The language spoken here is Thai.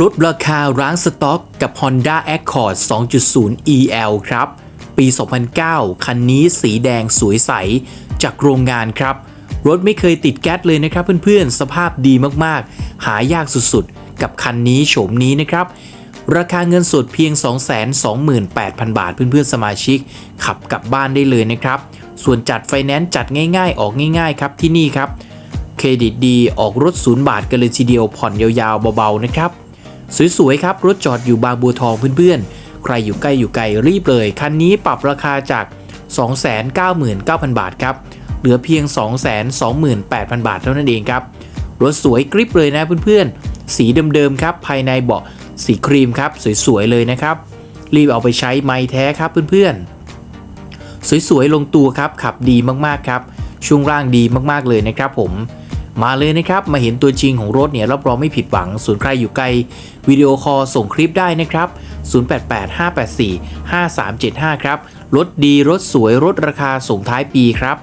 ลดราคาร้างสต็อกกับ Honda Accord 2.0 EL ครับ ปี 2009 คันนี้สีแดงสวยใส จากโรงงานครับ รถไม่เคยติดแก๊สเลยนะครับเพื่อนๆ สภาพดีมากๆ หายากสุดๆ กับคันนี้โฉมนี้นะครับ ราคาเงินสดเพียง 228,000 บาท เพื่อนๆ สมาชิก ขับกลับบ้านได้เลยนะครับ ส่วนจัดไฟแนนซ์จัดง่ายๆ ออกง่ายๆ ครับที่นี่ครับ เครดิตดีออกรถศูนย์บาทกันเลยทีเดียวผ่อนยาวๆเบาๆนะครับ สวยๆครับรถจอดอยู่บางบัวทองเพื่อนๆ ใครอยู่ใกล้อยู่ไกลรีบเลย คันนี้ปรับราคาจาก 299,000 บาทครับ เหลือเพียง 228,000 บาทเท่านั้นเองครับ รถสวยกริบเลยนะเพื่อนๆ สีเดิมๆครับ ภายในเบาะสีครีมครับ สวยๆเลยนะครับ รีบเอาไปใช้ไม้แท้ครับเพื่อนๆ สวยๆลงตัวครับขับดีมากๆครับช่วงล่างดีมากๆเลยนะครับผม มาเลยนะครับ มาเห็นตัวจริงของรถเนี่ยรับรองไม่ผิดหวัง ส่วนใครอยู่ไกล วิดีโอคอลส่งคลิปได้นะครับ 0885845375 ครับ รถดีรถสวยรถราคาส่งท้ายปีครับ